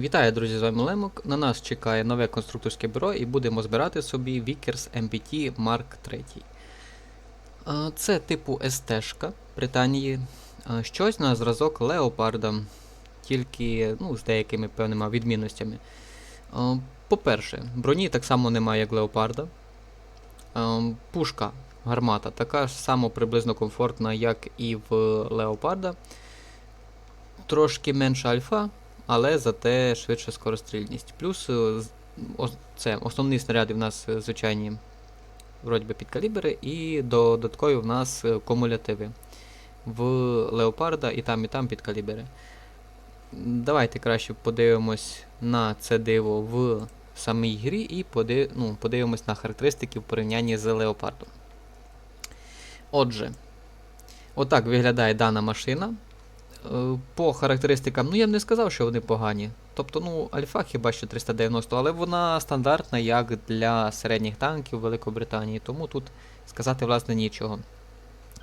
Вітаю, друзі, з вами Лемок. На нас чекає нове конструкторське бюро і будемо збирати собі Vickers MPT Mark III. А, Це типу СТ-шка Британії. Щось на зразок Леопарда, тільки ну, з деякими певними відмінностями. По-перше, броні так само немає, як Леопарда. Пушка, гармата така ж само приблизно комфортна, як і в Леопарда. Трошки менша альфа, але зате швидша скорострільність. Плюс е, це основні снаряди в нас е, звичайні вроді би підкалібри, і додаткові в нас е, кумулятиви. В Леопарда і там, і там підкалібри. Давайте краще подивимось на це диво в самій грі і поди- ну, подивимось на характеристики в порівнянні з Леопардом. Отже, отак виглядає дана машина. По характеристикам, ну я б не сказав, що вони погані. Тобто, ну, альфа хіба що 390, але вона стандартна як для середніх танків Великобританії, тому тут сказати власне нічого.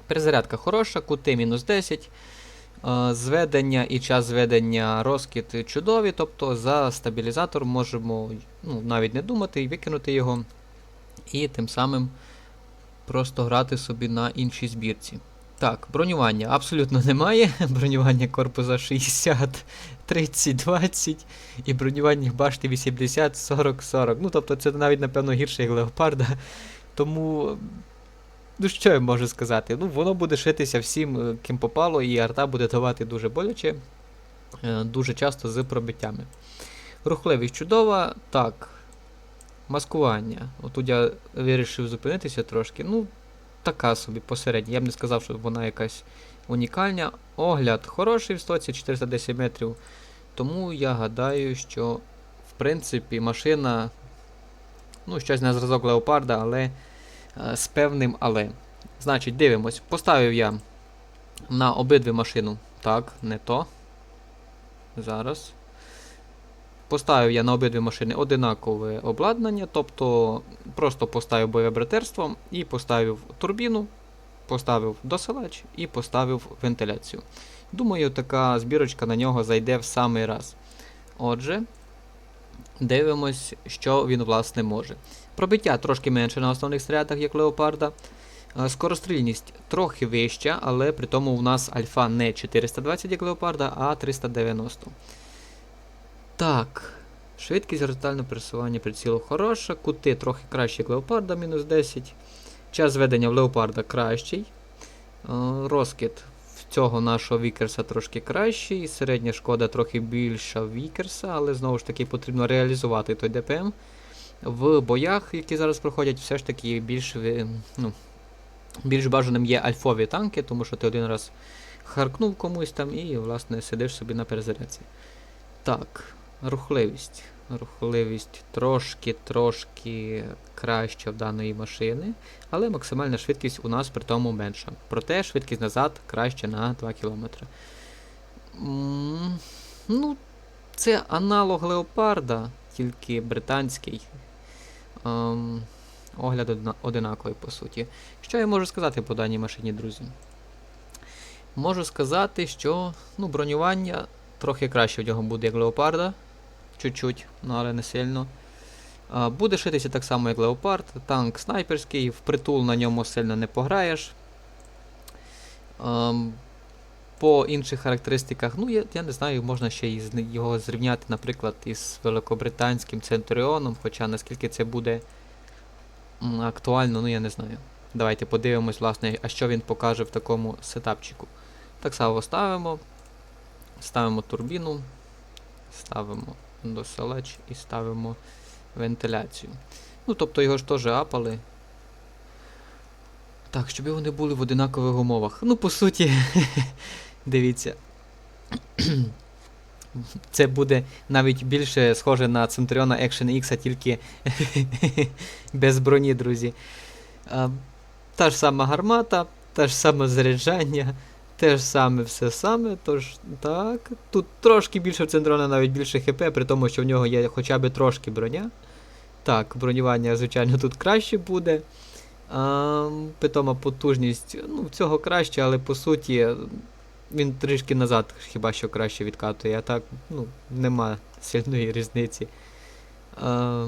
Перезарядка хороша, кути мінус 10. е, Зведення і час зведення розкид чудові, тобто за стабілізатор можемо ну, навіть не думати і викинути його, і тим самим просто грати собі на іншій збірці. Так, бронювання абсолютно немає. Бронювання корпуса 60, 30, 20 і бронювання башти 80, 40, 40. Ну, тобто це навіть, напевно, гірше, як леопарда. Тому. Ну, що я можу сказати? Ну, воно буде шитися всім, е, ким попало, і арта буде давати дуже боляче, е, дуже часто з пробиттями. Рухливість чудова. Так. Маскування. Отут я вирішив зупинитися трошки. Ну, така собі посередня. Я б не сказав, що вона якась унікальна. Огляд хороший в стоці 410 метрів. Тому я гадаю, що в принципі машина. Ну, щось на зразок леопарда, але е, з певним але. Значить, дивимось. Поставив я на обидві машину. Так, не то. Зараз. Поставив я на обидві машини одинакове обладнання, тобто просто поставив бойове братерство і поставив турбіну, поставив досилач і поставив вентиляцію. Думаю, така збірочка на нього зайде в самий раз. Отже, дивимось, що він власне може. Пробиття трошки менше на основних снарядах, як леопарда. Е, Скорострільність трохи вища, але при тому у нас альфа не 420, як леопарда, а 390. Так. Швидкість горизонтального пересування прицілу хороша. Кути трохи краще, як леопарда, мінус 10. Час зведення в леопарда кращий. Е, Розкид цього нашого Вікерса трошки кращий. Середня шкода трохи більша Вікерса, але знову ж таки потрібно реалізувати той ДПМ. В боях, які зараз проходять, все ж таки більш, ну, більш бажаним є альфові танки, тому що ти один раз харкнув комусь там і, власне, сидиш собі на перезарядці. Так, рухливість. Рухливість трошки-трошки краща в даної машини, але максимальна швидкість у нас при тому менша. Проте швидкість назад краще на 2 км. Ну, це аналог Леопарда, тільки британський. Ем, огляд одинаковий, по суті. Що я можу сказати по даній машині, друзі? Можу сказати, що ну, бронювання трохи краще в нього буде, як Леопарда. Чуть-чуть, ну але не сильно. Буде шитися так само, як Леопард. Танк снайперський, впритул на ньому сильно не пограєш. По інших характеристиках, ну я, я не знаю, можна ще і з ни- його зрівняти, наприклад, із великобританським Центуріоном, хоча наскільки це буде актуально, ну я не знаю. Давайте подивимось, власне, а що він покаже в такому сетапчику. Так само ставимо. Ставимо турбіну, ставимо досилач і ставимо вентиляцію. Ну, тобто його ж теж апали. Так, щоб вони були в одинакових умовах. Ну, по суті, дивіться. Це буде навіть більше схоже на Centurion Action X, а тільки без броні, друзі. Та ж сама гармата, та ж саме заряджання, те ж саме все саме. Тож, так. Тут трошки більше в Центрона, навіть більше ХП, при тому, що в нього є хоча б трошки броня. Так, бронювання, звичайно, тут краще буде. А, питома потужність, ну, цього краще, але по суті, він трішки назад хіба що краще відкатує, а так, ну, нема сильної різниці. Е,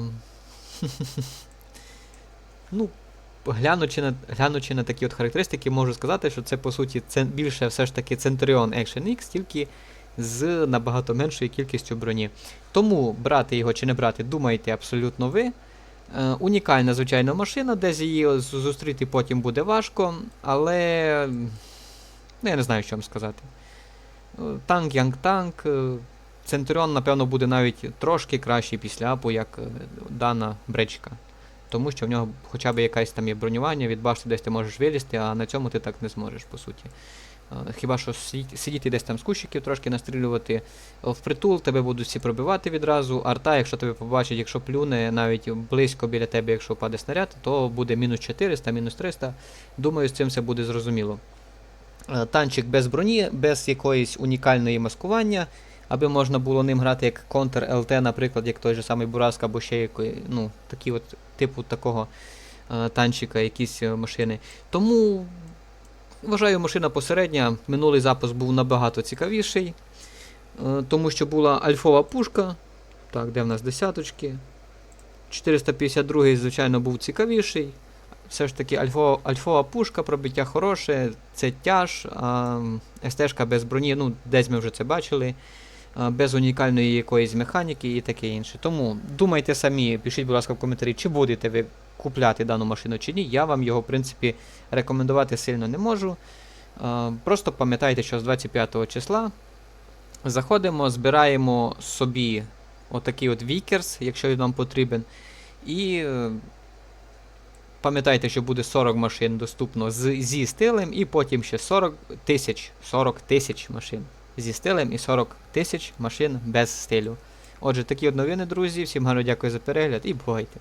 ну, глянучи на, глянучи на такі от характеристики, можу сказати, що це по суті це більше все ж таки Centurion Action X, тільки з набагато меншою кількістю броні. Тому брати його чи не брати, думайте абсолютно ви. Е, унікальна, звичайно, машина, десь її зустріти потім буде важко, але ну, я не знаю, що вам сказати. Е, Танк, янг танк. е, Центуріон, напевно, буде навіть трошки кращий після апу, як е, дана бречка. Тому що в нього хоча б якась там є бронювання, від башти десь ти можеш вилізти, а на цьому ти так не зможеш, по суті. Хіба що сидіти, десь там з кущиків трошки настрілювати е, впритул, тебе будуть всі пробивати відразу. Арта, якщо тебе побачить, якщо плюне навіть близько біля тебе, якщо впаде снаряд, то буде мінус 400, мінус 300. Думаю, з цим все буде зрозуміло. Танчик без броні, без якоїсь унікальної маскування, аби можна було ним грати як контр ЛТ, наприклад, як той же самий Бураска, або ще якої, ну, такі от типу такого е, танчика, якісь е, машини. Тому вважаю, машина посередня. Минулий запуск був набагато цікавіший, е, тому що була альфова пушка. Так, де в нас десяточки? 452 звичайно, був цікавіший. Все ж таки альфова, альфова пушка, пробиття хороше, це тяж, а СТ-шка без броні, ну, десь ми вже це бачили, без унікальної якоїсь механіки і таке інше. Тому думайте самі, пишіть, будь ласка, в коментарі, чи будете ви купляти дану машину чи ні. Я вам його, в принципі, рекомендувати сильно не можу. Просто пам'ятайте, що з 25 числа заходимо, збираємо собі отакий от Вікерс, якщо він вам потрібен. І е, пам'ятайте, що буде 40 машин доступно з, зі стилем, і потім ще 40 тисяч 40 тисяч машин зі стилем і 40 тисяч машин без стилю. Отже, такі от новини, друзі. Всім гарно дякую за перегляд і бувайте.